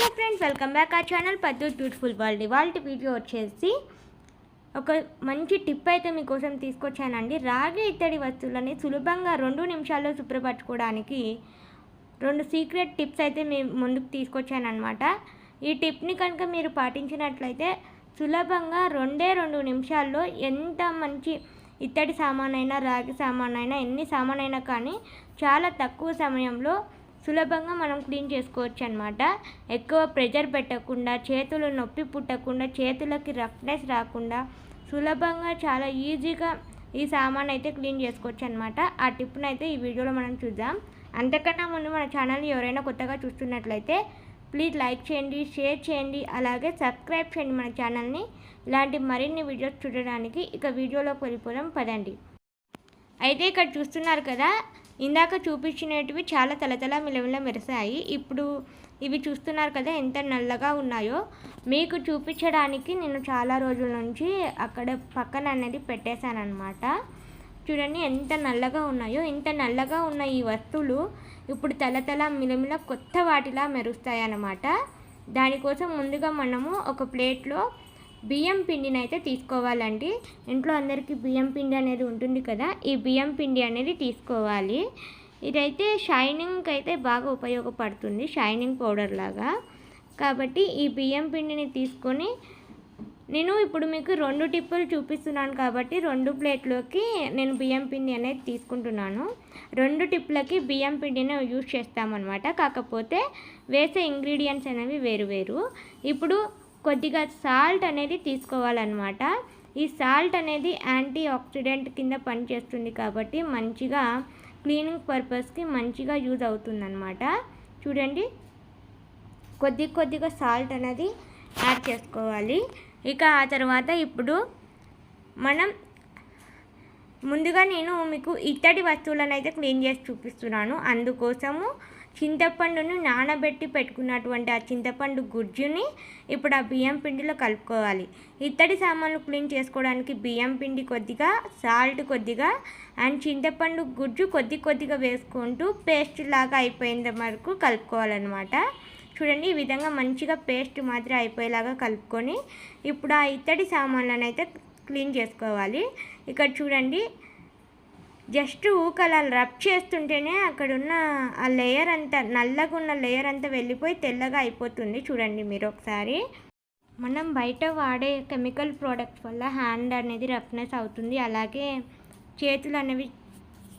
Hello friends welcome back ఆ channel Paddu beautiful world. ఇవాళ video వచ్చేసి ఒక మంచి టిప్ అయితే మీకోసం తీసుకొచ్చానండి. రాగి ఇత్తడి వస్తువులని సులభంగా రెండు నిమిషాల్లో శుభ్రపరచుకోవడానికి రెండు సీక్రెట్ టిప్స్ అయితే మేము ముందుకు తీసుకొచ్చానమాట ఈ టిప్ని కనుక మీరు పాటించినట్లయితే సులభంగా రెండే రెండు నిమిషాల్లో ఎంత మంచి ఇత్తడి సామాన్ అయినా రాగి సామాన్ అయినా ఎన్ని సామాన్ అయినా కానీ చాలా తక్కువ సమయంలో సులభంగా మనం క్లీన్ చేసుకోవచ్చు అనమాట ఎక్కువ ప్రెజర్ పెట్టకుండా చేతులు నొప్పి పుట్టకుండా చేతులకి రఫ్నెస్ రాకుండా సులభంగా చాలా ఈజీగా ఈ సామాన్ అయితే క్లీన్ చేసుకోవచ్చు అనమాట ఆ టిప్ను అయితే ఈ వీడియోలో మనం చూద్దాం. అంతకన్నా ముందు మన ఛానల్ ఎవరైనా కొత్తగా చూస్తున్నట్లయితే ప్లీజ్ లైక్ చేయండి షేర్ చేయండి అలాగే సబ్స్క్రైబ్ చేయండి మన ఛానల్ని. ఇలాంటి మరిన్ని వీడియోస్ చూడడానికి ఇక వీడియోలోకి వెళ్ళిపోదాం పదండి. అయితే ఇక్కడ చూస్తున్నారు కదా ఇందాక చూపించినటివి చాలా తలతల మిలమిల మెరిసాయి. ఇప్పుడు ఇవి చూస్తున్నారు కదా ఎంత నల్లగా ఉన్నాయో. మీకు చూపించడానికి నేను చాలా రోజుల నుంచి అక్కడ పక్కన అనేది పెట్టేశానమాట చూడండి ఎంత నల్లగా ఉన్నాయో. ఇంత నల్లగా ఉన్న ఈ వస్తువులు ఇప్పుడు తలతల మిలమిల కొత్త వాటిలా మెరుస్తాయి అన్నమాట దానికోసం ముందుగా మనము ఒక ప్లేట్లో బియ్యం పిండిని అయితే తీసుకోవాలండి. ఇంట్లో అందరికీ బియ్యం పిండి అనేది ఉంటుంది కదా ఈ బియ్యం పిండి అనేది తీసుకోవాలి. ఇదైతే షైనింగ్కి అయితే బాగా ఉపయోగపడుతుంది షైనింగ్ పౌడర్ లాగా. కాబట్టి ఈ బియ్యం పిండిని తీసుకొని నేను ఇప్పుడు మీకు రెండు టిప్పులు చూపిస్తున్నాను కాబట్టి రెండు ప్లేట్లోకి నేను బియ్యం పిండి అనేది తీసుకుంటున్నాను. రెండు టిప్పులకి బియ్యం పిండిని యూజ్ చేస్తామన్నమాట. కాకపోతే వేసే ఇంగ్రీడియంట్స్ అనేవి వేరు వేరు. ఇప్పుడు కొద్దిగా సాల్ట్ అనేది తీసుకోవాలన్నమాట. ఈ సాల్ట్ అనేది యాంటీ ఆక్సిడెంట్ కింద పనిచేస్తుంది కాబట్టి మంచిగా క్లీనింగ్ పర్పస్కి మంచిగా యూజ్ అవుతుందన్నమాట. చూడండి. కొద్ది కొద్దిగా సాల్ట్ అనేది యాడ్ చేసుకోవాలి. ఇక ఆ తర్వాత ఇప్పుడు మనం ముందుగా నేను మీకు ఇత్తడి వస్తువులను అయితే క్లీన్ చేసి చూపిస్తున్నాను. అందుకోసము చింతపండును నానబెట్టి పెట్టుకున్నటువంటి ఆ చింతపండు గుజ్జుని ఇప్పుడు ఆ బియ్యం పిండిలో కలుపుకోవాలి. ఇత్తడి సామాన్లు క్లీన్ చేసుకోవడానికి బియ్యం పిండి కొద్దిగా సాల్ట్ కొద్దిగా అండ్ చింతపండు గుజ్జు కొద్ది కొద్దిగా వేసుకుంటూ పేస్ట్ లాగా అయిపోయిన వరకు కలుపుకోవాలన్నమాట. చూడండి ఈ విధంగా మంచిగా పేస్ట్ మాత్రం అయిపోయేలాగా కలుపుకొని ఇప్పుడు ఆ ఇత్తడి సామాన్లను అయితే క్లీన్ చేసుకోవాలి. ఇక్కడ చూడండి జస్ట్ ఊకలా రబ్ చేస్తుంటేనే అక్కడ ఉన్న ఆ లేయర్ అంతా నల్లగా ఉన్న లేయర్ అంతా వెళ్ళిపోయి తెల్లగా అయిపోతుంది. చూడండి మీరు ఒకసారి. మనం బయట వాడే కెమికల్ ప్రోడక్ట్స్ వల్ల హ్యాండ్ అనేది రఫ్నెస్ అవుతుంది. అలాగే చేతులు అనేవి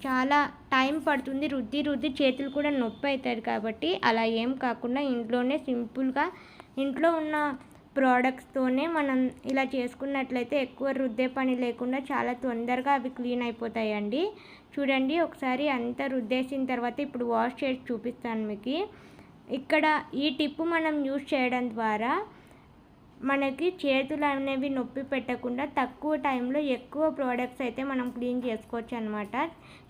చాలా టైం పడుతుంది. రుద్ది రుద్ది చేతులు కూడా నొప్పి అవుతుంది కాబట్టి అలా ఏం కాకుండా ఇంట్లోనే సింపుల్గా ఇంట్లో ఉన్న ప్రోడక్ట్స్తోనే మనం ఇలా చేసుకున్నట్లయితే ఎక్కువ రుద్దే పని లేకుండా చాలా తొందరగా అవి క్లీన్ అయిపోతాయండి. చూడండి ఒకసారి అంతా రుద్దేసిన తర్వాత ఇప్పుడు వాష్ చేసి చూపిస్తాను మీకు. ఇక్కడ ఈ టిప్ మనం యూజ్ చేయడం ద్వారా మనకి చేతులు అనేవి నొప్పి పెట్టకుండా తక్కువ టైంలో ఎక్కువ ప్రోడక్ట్స్ అయితే మనం క్లీన్ చేసుకోవచ్చు అనమాట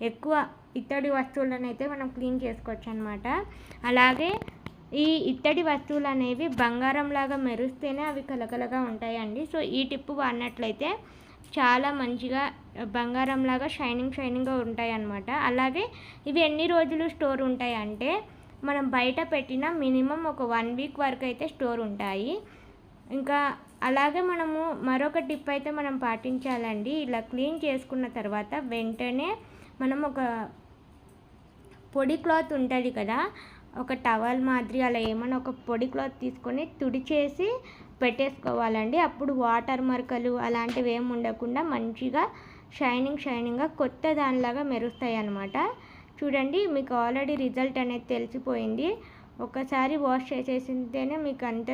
ఎక్కువ ఇత్తడి వస్తువులను అయితే మనం క్లీన్ చేసుకోవచ్చు అనమాట అలాగే ఈ ఇత్తడి వస్తువులు అనేవి బంగారంలాగా మెరుస్తేనే అవి కలకలగా ఉంటాయండి. సో ఈ టిప్పు వాడినట్లయితే చాలా మంచిగా బంగారంలాగా షైనింగ్ షైనింగ్గా ఉంటాయి అన్నమాట అలాగే ఇవి ఎన్ని రోజులు స్టోర్ ఉంటాయి అంటే మనం బయట పెట్టిన మినిమం ఒక వన్ వీక్ వరకు అయితే స్టోర్ ఉంటాయి. ఇంకా అలాగే మనము మరొక టిప్ అయితే మనం పాటించాలండి. ఇలా క్లీన్ చేసుకున్న తర్వాత వెంటనే మనం ఒక పొడి క్లాత్ ఉంటుంది కదా ఒక టవల్ మాదిరి అలా ఏమైనా ఒక పొడి క్లాత్ తీసుకొని తుడిచేసి పెట్టేసుకోవాలండి. అప్పుడు వాటర్ మరకలు అలాంటివి ఏమి ఉండకుండా మంచిగా షైనింగ్ షైనింగ్గా కొత్త దానిలాగా మెరుస్తాయి అన్నమాట చూడండి మీకు ఆల్రెడీ రిజల్ట్ అనేది తెలిసిపోయింది. ఒకసారి వాష్ చేసేసింటేనే మీకు అంత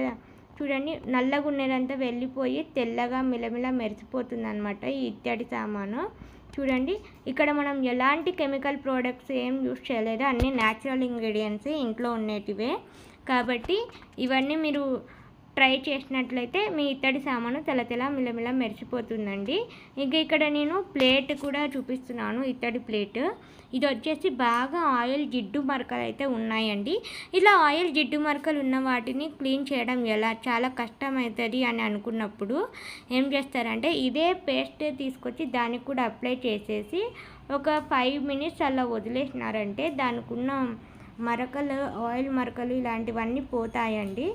చూడండి నల్లగా ఉన్నదంతా వెళ్ళిపోయి తెల్లగా మిలమిల మెరిసిపోతుంది అనమాట ఈ ఇత్తడి సామాను. చూడండి ఇక్కడ మనం ఎలాంటి కెమికల్ ప్రోడక్ట్స్ ఏం యూస్ చేయలేదు అన్నీ న్యాచురల్ ఇంగ్రీడియంట్స్ ఇంట్లో ఉండేటివే. కాబట్టి ఇవన్నీ మీరు ట్రై చేసినట్లయితే మీ ఇత్తడి సామాను తెల తెల మిలమిల మెరిసిపోతుందండి. ఇంకా ఇక్కడ నేను ప్లేట్ కూడా చూపిస్తున్నాను ఇత్తడి ప్లేట్. ఇది వచ్చేసి బాగా ఆయిల్ జిడ్డు మరకలు అయితే ఉన్నాయండి. ఇలా ఆయిల్ జిడ్డు మరకలు ఉన్న వాటిని క్లీన్ చేయడం ఎలా? చాలా కష్టమవుతుంది అని అనుకున్నప్పుడు ఏం చేస్తారంటే ఇదే పేస్ట్ తీసుకొచ్చి దానికి కూడా అప్లై చేసేసి ఒక ఫైవ్ మినిట్స్ అలా వదిలేసినారంటే దానికి ఉన్న మరకలు ఆయిల్ మరకలు ఇలాంటివన్నీ పోతాయండి.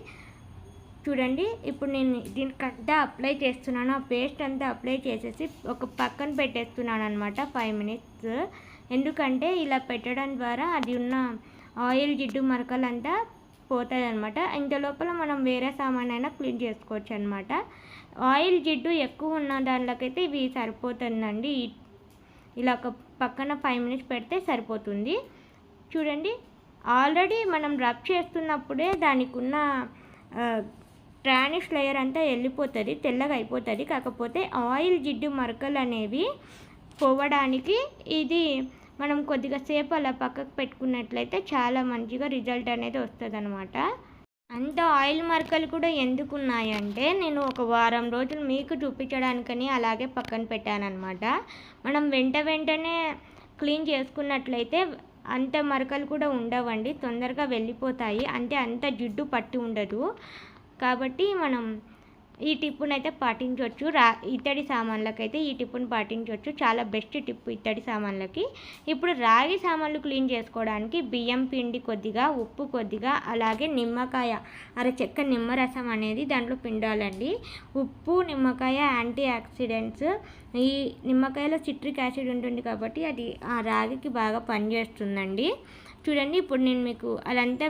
చూడండి ఇప్పుడు నేను దీనికంతా అప్లై చేస్తున్నాను. ఆ పేస్ట్ అంతా అప్లై చేసేసి ఒక పక్కన పెట్టేస్తున్నాను అనమాట ఫైవ్ మినిట్స్ ఎందుకంటే ఇలా పెట్టడం ద్వారా అది ఉన్న ఆయిల్ జిడ్డు మరకలంతా పోతుంది అనమాట ఇంత లోపల మనం వేరే సామాన్ అయినా క్లీన్ చేసుకోవచ్చు అనమాట ఆయిల్ జిడ్డు ఎక్కువ ఉన్న దానిలోకైతే ఇవి సరిపోతుందండి. ఇలా ఒక పక్కన ఫైవ్ మినిట్స్ పెడితే సరిపోతుంది. చూడండి ఆల్రెడీ మనం రబ్ చేస్తున్నప్పుడే దానికి ఉన్న ట్రానిష్ లేయర్ అంతా వెళ్ళిపోతుంది తెల్లగా అయిపోతుంది. కాకపోతే ఆయిల్ జిడ్డు మరకలు అనేవి పోవడానికి ఇది మనం కొద్దిగా సేపు అలా పక్కకు పెట్టుకున్నట్లయితే చాలా మంచిగా రిజల్ట్ అనేది వస్తుంది అనమాట అంత ఆయిల్ మరకలు కూడా ఎందుకు ఉన్నాయంటే నేను ఒక వారం రోజులు మీకు చూపించడానికని అలాగే పక్కన పెట్టానమాట మనం వెంట వెంటనే క్లీన్ చేసుకున్నట్లయితే అంత మరకలు కూడా ఉండవండి తొందరగా వెళ్ళిపోతాయి. అంటే అంత జిడ్డు పట్టి ఉండదు. కాబట్టి మనం ఈ టిప్పును అయితే పాటించవచ్చు. రా ఇత్తడి సామాన్లకైతే ఈ టిప్పును పాటించవచ్చు. చాలా బెస్ట్ టిప్పు ఇత్తడి సామాన్లకి. ఇప్పుడు రాగి సామాన్లు క్లీన్ చేసుకోవడానికి బియ్యం పిండి కొద్దిగా ఉప్పు కొద్దిగా అలాగే నిమ్మకాయ అర చెక్క నిమ్మరసం అనేది దాంట్లో పిండాలండి. ఉప్పు నిమ్మకాయ యాంటీ ఆక్సిడెంట్స్ ఈ నిమ్మకాయలో సిట్రిక్ యాసిడ్ ఉంటుంది కాబట్టి అది ఆ రాగికి బాగా పనిచేస్తుందండి. చూడండి ఇప్పుడు నేను మీకు అదంతా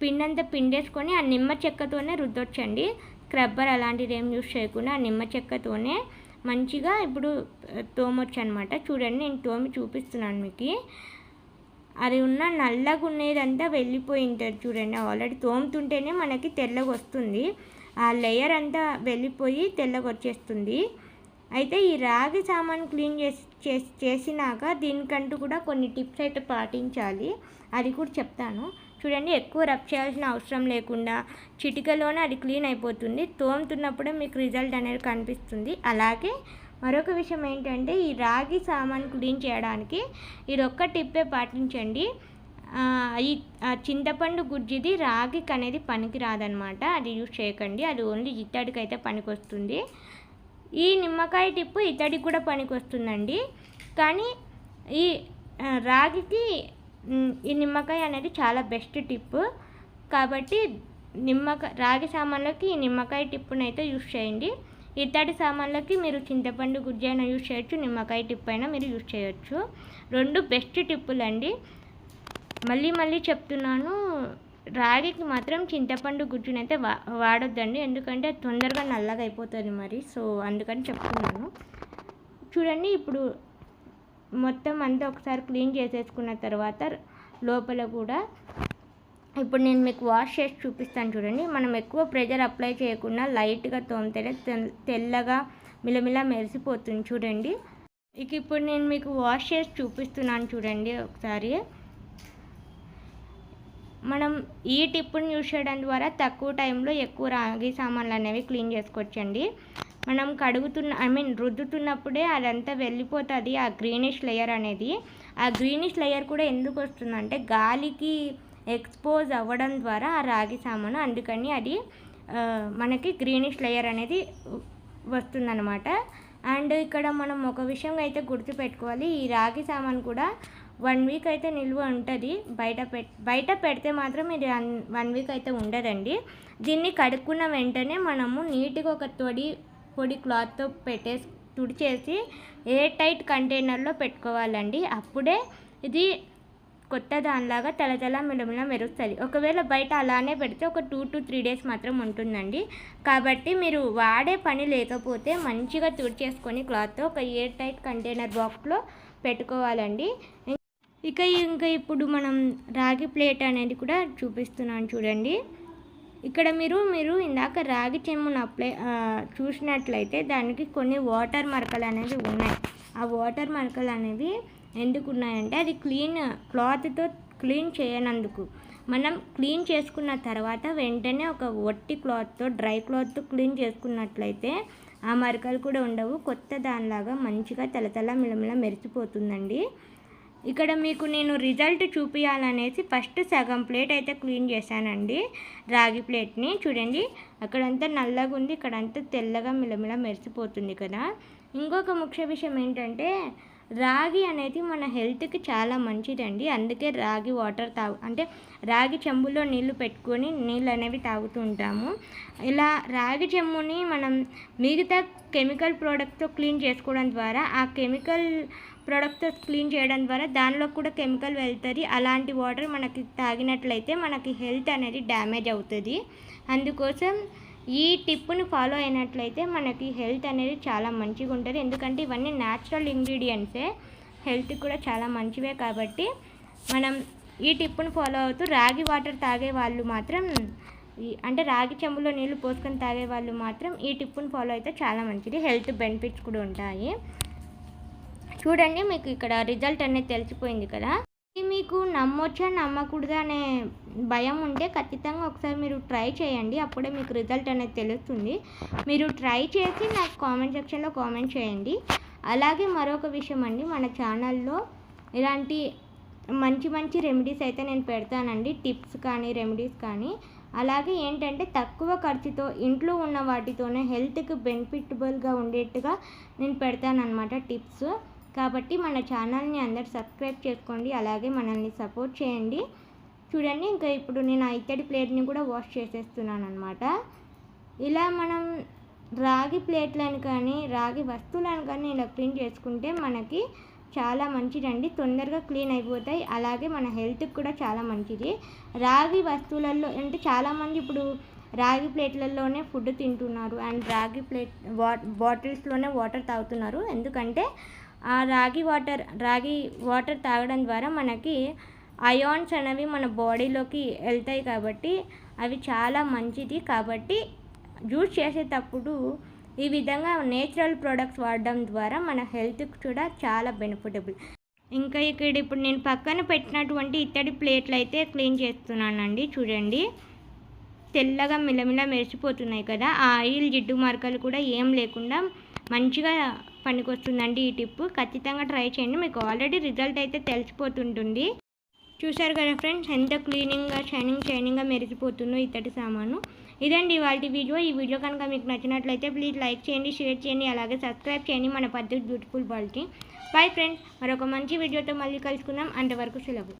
పిండంతా పిండేసుకొని ఆ నిమ్మ చెక్కతోనే రుద్దొచ్చండి. స్క్రబ్బర్ అలాంటిది ఏం యూస్ చేయకుండా ఆ నిమ్మ చెక్కతోనే మంచిగా ఇప్పుడు తోమొచ్చు అనమాట చూడండి నేను తోమి చూపిస్తున్నాను మీకు. అది ఉన్న నల్లగా ఉండేదంతా వెళ్ళిపోయి చూడండి. ఆల్రెడీ తోముతుంటేనే మనకి తెల్లగా వస్తుంది. ఆ లేయర్ అంతా వెళ్ళిపోయి తెల్లగా వచ్చేస్తుంది. అయితే ఈ రాగి సామాన్ క్లీన్ చేసి చేసినాక దీనికంటూ కూడా కొన్ని టిప్స్ అయితే పాటించాలి. అది కూడా చెప్తాను. చూడండి ఎక్కువ రబ్ చేయాల్సిన అవసరం లేకుండా చిటికలోనే అది క్లీన్ అయిపోతుంది. తోముతున్నప్పుడే మీకు రిజల్ట్ అనేది కనిపిస్తుంది. అలాగే మరొక విషయం ఏంటంటే ఈ రాగి సామాన్ క్లీన్ చేయడానికి ఇది ఒక్క టిప్పే పాటించండి. ఈ చింతపండు గుజ్జిది రాగికి అనేది పనికి రాదనమాట అది యూజ్ చేయకండి. అది ఓన్లీ ఇత్తడికి అయితే పనికి వస్తుంది ఈ నిమ్మకాయ టిప్పు ఇత్తడికి కూడా పనికి వస్తుందండి కానీ ఈ రాగికి ఈ నిమ్మకాయ అనేది చాలా బెస్ట్ టిప్ కాబట్టి నిమ్మకాయ రాగి సామాన్లకి ఈ నిమ్మకాయ టిప్పును అయితే యూస్ చేయండి. ఇత్తడి సామాన్లకి మీరు చింతపండు గుజ్జు అయినా యూస్ చేయొచ్చు. నిమ్మకాయ టిప్ అయినా మీరు యూస్ చేయొచ్చు. రెండు బెస్ట్ టిప్పులు అండి. మళ్ళీ మళ్ళీ చెప్తున్నాను. రాగికి మాత్రం చింతపండు గుజ్జునైతే వా వాడొద్దండి. ఎందుకంటే తొందరగా నల్లగా అయిపోతుంది మరి. సో అందుకని చెప్తున్నాను. చూడండి ఇప్పుడు మొత్తం అంతా ఒకసారి క్లీన్ చేసేసుకున్న తర్వాత లోపల కూడా ఇప్పుడు నేను మీకు వాష్ చేసి చూపిస్తాను చూడండి. మనం ఎక్కువ ప్రెజర్ అప్లై చేయకుండా లైట్గా తోమితేనే తెల్లగా మిలమిల మెరిసిపోతుంది చూడండి. ఇక ఇప్పుడు నేను మీకు వాష్ చేసి చూపిస్తున్నాను చూడండి ఒకసారి. మనం ఈ టిప్పుని యూజ్ చేయడం ద్వారా తక్కువ టైంలో ఎక్కువ రాగి సామాన్లు అనేవి క్లీన్ చేసుకోవచ్చండి. మనం కడుగుతున్న ఐ మీన్ రుద్దుతున్నప్పుడే అదంతా వెళ్ళిపోతుంది ఆ గ్రీనిష్ లేయర్ అనేది. ఆ గ్రీనిష్ లేయర్ కూడా ఎందుకు వస్తుందంటే గాలికి ఎక్స్పోజ్ అవ్వడం ద్వారా ఆ రాగి సామాను అందుకని అది మనకి గ్రీనిష్ లేయర్ అనేది వస్తుందన్నమాట. అండ్ ఇక్కడ మనం ఒక విషయం అయితే గుర్తుపెట్టుకోవాలి ఈ రాగి సామాన్ కూడా వన్ వీక్ అయితే నిల్వ ఉంటుంది. బయట పె బయట పెడితే మాత్రం ఇది వన్ వీక్ అయితే ఉండదండి. దీన్ని కడుక్కున్న వెంటనే మనము నీట్గా ఒక తొడి పొడి క్లాత్తో పెట్టేసి తుడిచేసి ఎయిర్ టైట్ కంటైనర్లో పెట్టుకోవాలండి అప్పుడే ఇది కొత్త దానిలాగా తల మిలమిల మెరుస్తుంది. ఒకవేళ బయట అలానే పెడితే ఒక టూ టు త్రీ డేస్ మాత్రం ఉంటుందండి. కాబట్టి మీరు వాడే పని లేకపోతే మంచిగా తుడిచేసుకొని క్లాత్తో ఒక ఎయిర్ టైట్ కంటైనర్ బాక్స్లో పెట్టుకోవాలండి. ఇక ఇంకా ఇప్పుడు మనం రాగి ప్లేట్ అనేది కూడా చూపిస్తున్నాను చూడండి. ఇక్కడ మీరు మీరు ఇందాక రాగి చెమ్మును అప్లై చూసినట్లయితే దానికి కొన్ని వాటర్ మరకలు అనేవి ఉన్నాయి. ఆ వాటర్ మరకలు అనేవి ఎందుకు ఉన్నాయంటే అది క్లీన్ క్లాత్తో క్లీన్ చేయనందుకు. మనం క్లీన్ చేసుకున్న తర్వాత వెంటనే ఒక ఒట్టి క్లాత్తో డ్రై క్లాత్తో క్లీన్ చేసుకున్నట్లయితే ఆ మరకలు కూడా ఉండవు. కొత్త దానిలాగా మంచిగా తలతల మిలమిల మెరిసిపోతుందండి. ఇక్కడ మీకు నేను రిజల్ట్ చూపించాలనేసి ఫస్ట్ సగం ప్లేట్ అయితే క్లీన్ చేశానండి. రాగి ప్లేట్ని చూడండి. అక్కడంతా నల్లగా ఉంది. ఇక్కడంతా తెల్లగా మిలమిల మెరిసిపోతుంది కదా. ఇంకొక ముఖ్య విషయం ఏంటంటే రాగి అనేది మన హెల్త్కి చాలా మంచిదండి. అందుకే రాగి వాటర్ తాగు అంటే రాగి చెంబులో నీళ్ళు పెట్టుకొని నీళ్ళు అనేవి తాగుతూ ఉంటాము. ఇలా రాగి చెంబుని మనం మిగతా కెమికల్ ప్రోడక్ట్తో క్లీన్ చేసుకోవడం ద్వారా ఆ కెమికల్ ప్రోడక్ట్తో క్లీన్ చేయడం ద్వారా దానిలో కూడా కెమికల్ వెళ్తుంది. అలాంటి వాటర్ మనకి తాగినట్లయితే మనకి హెల్త్ అనేది డ్యామేజ్ అవుతుంది. అందుకోసం ఈ టిప్ను ఫాలో అయినట్లయితే మనకి హెల్త్ అనేది చాలా మంచిగా ఉంటుంది. ఎందుకంటే ఇవన్నీ న్యాచురల్ ఇంగ్రీడియంట్సే హెల్త్ కూడా చాలా మంచివే కాబట్టి మనం ఈ టిప్ను ఫాలో అవుతూ రాగి వాటర్ తాగే వాళ్ళు మాత్రం అంటే రాగి చెంబులో నీళ్ళు పోసుకొని తాగే వాళ్ళు మాత్రం ఈ టిప్ని ఫాలో అయితే చాలా మంచిది. హెల్త్ బెనిఫిట్స్ కూడా ఉంటాయి. చూడండి మీకు ఇక్కడ రిజల్ట్ అనేది తెలిసిపోయింది కదా. మీకు నమ్మొచ్చా నమ్మకూడదా అనే భయం ఉంటే ఖచ్చితంగా ఒకసారి మీరు ట్రై చేయండి. అప్పుడే మీకు రిజల్ట్ అనేది తెలుస్తుంది. మీరు ట్రై చేసి నాకు కామెంట్ సెక్షన్లో కామెంట్ చేయండి. అలాగే మరొక విషయం అండి మన ఛానల్లో ఇలాంటి మంచి మంచి రెమెడీస్ అయితే నేను పెడతానండి. టిప్స్ కానీ రెమెడీస్ కానీ. అలాగే ఏంటంటే తక్కువ ఖర్చుతో ఇంట్లో ఉన్న వాటితోనే హెల్త్కి బెనిఫిటబుల్గా ఉండేట్టుగా నేను పెడతానన్నమాట టిప్స్. కాబట్టి మన ఛానల్ని అందరు సబ్స్క్రైబ్ చేసుకోండి అలాగే మనల్ని సపోర్ట్ చేయండి. చూడండి ఇంకా ఇప్పుడు నేను ఆ ఇత్తడి ప్లేట్ని కూడా వాష్ చేసేస్తున్నాను అనమాట ఇలా మనం రాగి ప్లేట్లను కానీ రాగి వస్తువులను కానీ ఇలా క్లీన్ చేసుకుంటే మనకి చాలా మంచిదండి. తొందరగా క్లీన్ అయిపోతాయి అలాగే మన హెల్త్కి కూడా చాలా మంచిది. రాగి వస్తువులలో అంటే చాలామంది ఇప్పుడు రాగి ప్లేట్లలోనే ఫుడ్ తింటున్నారు. అండ్ రాగి ప్లేట్ వా బాటిల్స్లోనే వాటర్ తాగుతున్నారు. ఎందుకంటే ఆ రాగి వాటర్ రాగి వాటర్ తాగడం ద్వారా మనకి అయాన్స్ అనేవి మన బాడీలోకి వెళ్తాయి కాబట్టి అవి చాలా మంచిది. కాబట్టి జ్యూస్ చేసేటప్పుడు ఈ విధంగా నేచురల్ ప్రోడక్ట్స్ వాడడం ద్వారా మన హెల్త్కి కూడా చాలా బెనిఫిటబుల్. ఇంకా ఇక్కడ ఇప్పుడు నేను పక్కన పెట్టినటువంటి ఇత్తడి ప్లేట్లు అయితే క్లీన్ చేస్తున్నానండి. చూడండి. తెల్లగా మిలమిల మెరిసిపోతున్నాయి కదా. ఆ ఆయిల్ జిడ్డు మార్కలు కూడా ఏం లేకుండా మంచిగా పనికొస్తుందండి ఈ టిప్ ఖచ్చితంగా ట్రై చేయండి. మీకు ఆల్రెడీ రిజల్ట్ అయితే తెలిసిపోతుంటుంది. చూశారు కదా ఫ్రెండ్స్ ఎంత క్లీనింగ్గా షైనింగ్ షైనింగ్గా మెరిసిపోతుందో ఇత్తడి సామాను. ఇదండి వాళ్ళ వీడియో. ఈ వీడియో కనుక మీకు నచ్చినట్లయితే ప్లీజ్ లైక్ చేయండి షేర్ చేయండి అలాగే సబ్స్క్రైబ్ చేయండి మన పద్ధతి బ్యూటిఫుల్ బాల్కి. బాయ్ ఫ్రెండ్స్ మరొక మంచి వీడియోతో మళ్ళీ కలుసుకుందాం. అంతవరకు సెలవు.